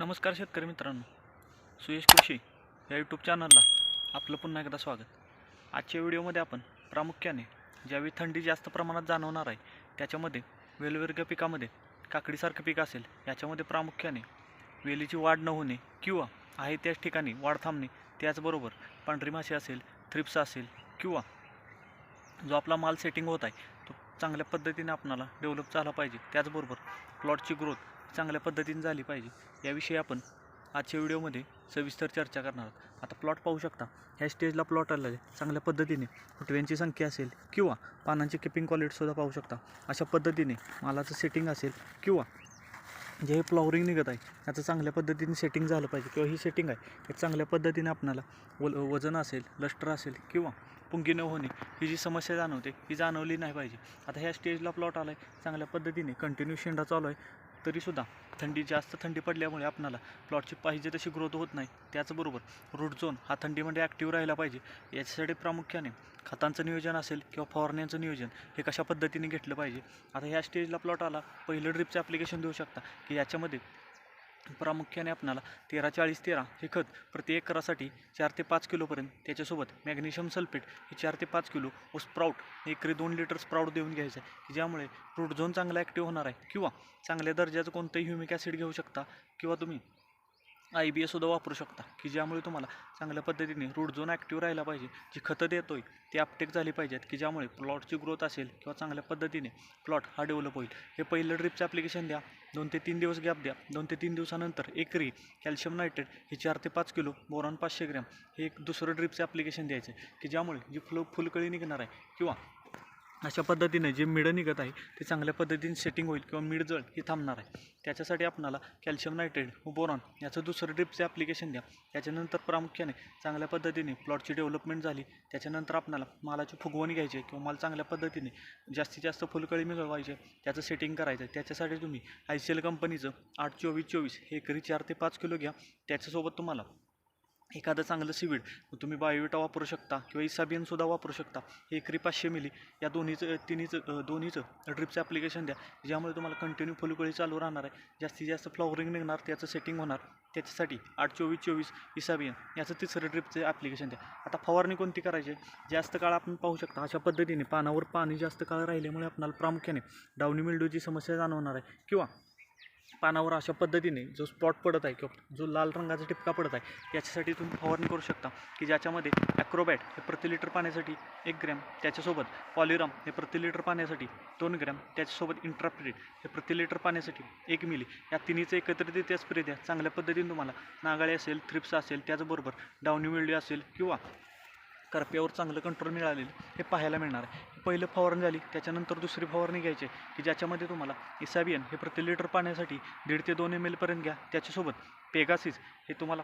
नमस्कार शेतकरी मित्रांनो. सुयश कृषी या यूट्यूब चॅनलला आपलं पुन्हा एकदा स्वागत. आजच्या व्हिडिओमध्ये आपण प्रामुख्याने ज्यावेळी थंडी जास्त प्रमाणात जाणवणार आहे त्याच्यामध्ये वेलवर्ग पिकामध्ये काकडीसारखं पीक असेल याच्यामध्ये प्रामुख्याने वेलीची वाढ न होणे किंवा आहे त्याच ठिकाणी वाढ थांबणे त्याचबरोबर पांढरी माशी असेल थ्रिप्स असेल किंवा जो आपला माल सेटिंग होत आहे तो चांगल्या पद्धतीने आपणाला डेव्हलप झाला पाहिजे. त्याचबरोबर प्लॉटची ग्रोथ चांगल्या पद्धतीने झाली पाहिजे. याविषयी आपण आजच्या व्हिडिओमध्ये सविस्तर चर्चा करणार आहोत. आता प्लॉट पाहू शकता. ह्या स्टेजला प्लॉट आलेला आहे. चांगल्या पद्धतीने फुटव्यांची संख्या असेल किंवा पानांची किपिंग क्वालिटीसुद्धा पाहू शकता. अशा पद्धतीने मालाचं सेटिंग असेल किंवा जे हे फ्लॉवरिंग निघत आहे याचं चांगल्या पद्धतीने सेटिंग झालं पाहिजे किंवा ही सेटिंग आहे हे चांगल्या पद्धतीने आपणाला व वजन असेल लष्टर असेल किंवा पुंगी न होणे ही जी समस्या जाणवते ही जाणवली नाही पाहिजे. आता ह्या स्टेजला प्लॉट आला आहे चांगल्या पद्धतीने कंटिन्यू शेंडा चालू आहे. तरीसुद्धा थंडी जास्त थंडी पडल्यामुळे आपणाला प्लॉटची पाहिजे तशी ग्रोथ होत नाही. त्याचबरोबर रूट झोन हा थंडीमध्ये म्हणजे ॲक्टिव्ह राहिला पाहिजे. याच्यासाठी प्रामुख्याने खतांचं नियोजन असेल किंवा फवारण्यांचं नियोजन हे कशा पद्धतीने घेतलं पाहिजे? आता ह्या स्टेजला प्लॉट आला पहिलं ड्रिपचं ॲप्लिकेशन देऊ शकता की याच्यामध्ये प्रामुख्याने आपणाला तेरा चाळीस तेरा हे खत प्रति एकरासाठी चार ते पाच किलोपर्यंत त्याच्यासोबत मॅग्नेशियम सल्फेट हे चार ते पाच किलो व स्प्राऊट एकरी दोन लिटर स्प्राऊट देऊन घ्यायचं आहे की ज्यामुळे रूट झोन चांगला ॲक्टिव्ह होणार आहे किंवा चांगल्या दर्जाचं कोणतंही ह्युमिक ॲसिड घेऊ शकता किंवा तुम्ही आय बी एसुद्धा वापरू शकता. की ज्यामुळे तुम्हाला चांगल्या पद्धतीने रूट झोन ॲक्टिव्ह राहिला पाहिजे. जी खतं देतो आहे ती अपटेक झाली पाहिजेत. की ज्यामुळे प्लॉटची ग्रोथ असेल किंवा चांगल्या पद्धतीने प्लॉट हा डेव्हलप होईल. हे पहिलं ड्रिपचं ॲप्लिकेशन द्या. दोन ते तीन दिवस गॅप द्या. दोन ते तीन दिवसानंतर एकरी कॅल्शियम नायट्रेट हे चार ते पाच किलो बोरॉन पाचशे ग्रॅम हे एक दुसरं ड्रिपचं ॲप्लिकेशन द्यायचं. आहे की ज्यामुळे जी फुलं फुलकळी निघणार आहे किंवा अशा पद्धतीने जे मिडं निघत आहे ते चांगल्या पद्धतीने सेटिंग होईल किंवा मिडजळ हे थांबणार आहे. त्याच्यासाठी आपणाला कॅल्शियम नायट्रेट व बोरॉन याचं दुसरं ड्रिपचं ॲप्लिकेशन द्या त्याच्यानंतर प्रामुख्याने चांगल्या पद्धतीने प्लॉटची डेव्हलपमेंट झाली त्याच्यानंतर आपणाला मालाची फुगवणी घ्यायची आहे किंवा माल चांगल्या पद्धतीने जास्तीत जास्त फुलकळी मिळवायचे त्याचं सेटिंग करायचं आहे. त्याच्यासाठी तुम्ही आय सी एल कंपनीचं आठ चोवीस चोवीस हे एकरी चार ते पाच किलो घ्या. त्याच्यासोबत तुम्हाला एखादं चांगलं सिविड तुम्ही बायोविटा वापरू शकता किंवा इसाबियनसुद्धा वापरू शकता. हे एकरी पाचशे मिली या दोन्हीचं तिन्हीचं दोन्हीचं ड्रिपचं ॲप्लिकेशन द्या ज्यामुळे तुम्हाला कंटिन्यू फुलकळी चालू राहणार आहे. जास्तीत जास्त फ्लॉवरिंग निघणार त्याचं सेटिंग होणार. त्याच्यासाठी आठ चोवीस चोवीस इसाबियन याचं तिसरं ड्रिपचं ॲप्लिकेशन द्या. आता फवारणी कोणती करायची? जास्त काळ आपण पाहू शकता. अशा पद्धतीने पानावर पाणी जास्त काळ राहिल्यामुळे आपणाला प्रामुख्याने डावणी मिल्डूची समस्या जाणवणार आहे. किंवा पानावर अशा पद्धतीने जो स्पॉट पडत आहे किंवा जो लाल रंगाचा टिपका पडत आहे याच्यासाठी तुम्ही फवारणी करू शकता. की ज्याच्यामध्ये ॲक्रोबॅट हे प्रति लिटर पाण्यासाठी एक ग्रॅम त्याच्यासोबत पॉलिरम हे प्रति लिटर पाण्यासाठी दोन ग्रॅम त्याच्यासोबत इंट्राप्रिड हे प्रति लिटर पाण्यासाठी एक मिली या तिन्हीचं एकत्रित स्प्रे द्या. चांगल्या पद्धतीने तुम्हाला नागाळे असेल थ्रिप्स असेल त्याचबरोबर डावनी मिळली असेल किंवा करप्यावर चांगलं कंट्रोल मिळालेलं हे पाहायला मिळणार आहे. पहिलं फवारणी झाली त्याच्यानंतर दुसरी फवारणी घ्यायची की ज्याच्यामध्ये तुम्हाला इसाबियन हे प्रति लिटर पाण्यासाठी दीड ते दोन एम एलपर्यंत घ्या. त्याच्यासोबत पेगासिस हे तुम्हाला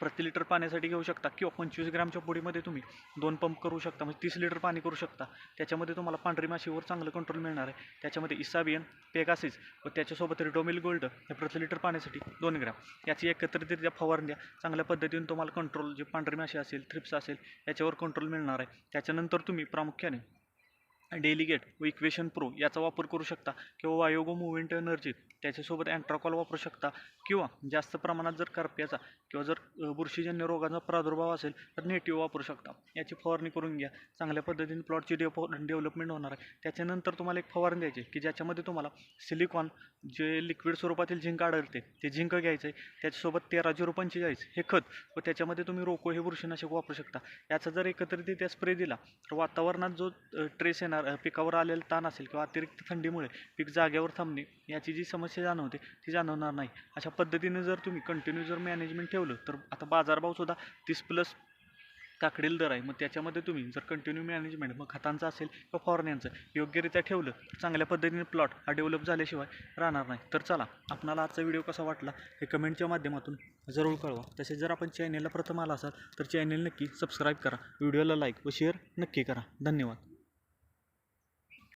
प्रति लिटर पाण्यासाठी घेऊ शकता किंवा पंचवीस ग्रॅमच्या पोडीमध्ये तुम्ही दोन पंप करू शकता म्हणजे तीस लिटर पाणी करू शकता. त्याच्यामध्ये तुम्हाला पांढरी माशीवर चांगलं कंट्रोल मिळणार आहे. त्याच्यामध्ये इसाबियन पेगासिस व त्याच्यासोबत रिडोमिल गोल्ड हे प्रति लिटर पाण्यासाठी दोन ग्रॅम. याची एकत्रितरित्या फवारणी द्या चांगल्या पद्धतीने तुम्हाला कंट्रोल जे पांढरी माशी असेल थ्रिप्स असेल याच्यावर कंट्रोल मिळणार आहे. त्याच्यानंतर तुम्ही प्रामुख्याने डेलिगेट व इक्वेशन प्रो याचा वापर करू शकता किंवा वायोगो मुव्हेंट एनर्जी त्याच्यासोबत अँट्राकॉल वापरू शकता किंवा जास्त प्रमाणात जर करप्याचा किंवा जर बुरशीजन्य रोगाचा प्रादुर्भाव असेल तर नेटिव्ह वापरू शकता. याची फवारणी करून घ्या. चांगल्या पद्धतीने प्लॉटची डेप डेव्हलपमेंट होणार आहे. त्याच्यानंतर तुम्हाला एक फवारणी द्यायची की ज्याच्यामध्ये तुम्हाला सिलिकॉन जे लिक्विड स्वरूपातील झिंक आढळते ते झिंक घ्यायचं आहे त्याच्यासोबत तेरा झिरो पंचेचाळीस हे खत व त्याच्यामध्ये तुम्ही रोको हे बुरशीनाशक वापरू शकता. याचा जर एकत्रित स्प्रे दिला तर वातावरणात जो ट्रेस येणार येणार पिकावर आलेला ताण असेल किंवा अतिरिक्त थंडीमुळे पीक जागेवर थांबणे याची जी समस्या जाणवते ती जाणवणार नाही. अशा पद्धतीने जर तुम्ही कंटिन्यू जर मॅनेजमेंट ठेवलं तर आता बाजारभावसुद्धा तीस प्लस काकडील दर आहे. मग त्याच्यामध्ये तुम्ही जर कंटिन्यू मॅनेजमेंट मग खतांचं असेल किंवा फवारण्यांचं योग्यरित्या ठेवलं तर चांगल्या पद्धतीने प्लॉट हा डेव्हलप झाल्याशिवाय राहणार नाही. तर चला आपणाला आजचा व्हिडिओ कसा वाटला हे कमेंटच्या माध्यमातून जरूर कळवा. तसेच जर आपण चॅनेलला प्रथम आला असाल तर चॅनेल नक्की सबस्क्राईब करा. व्हिडिओला लाईक व शेअर नक्की करा. धन्यवाद.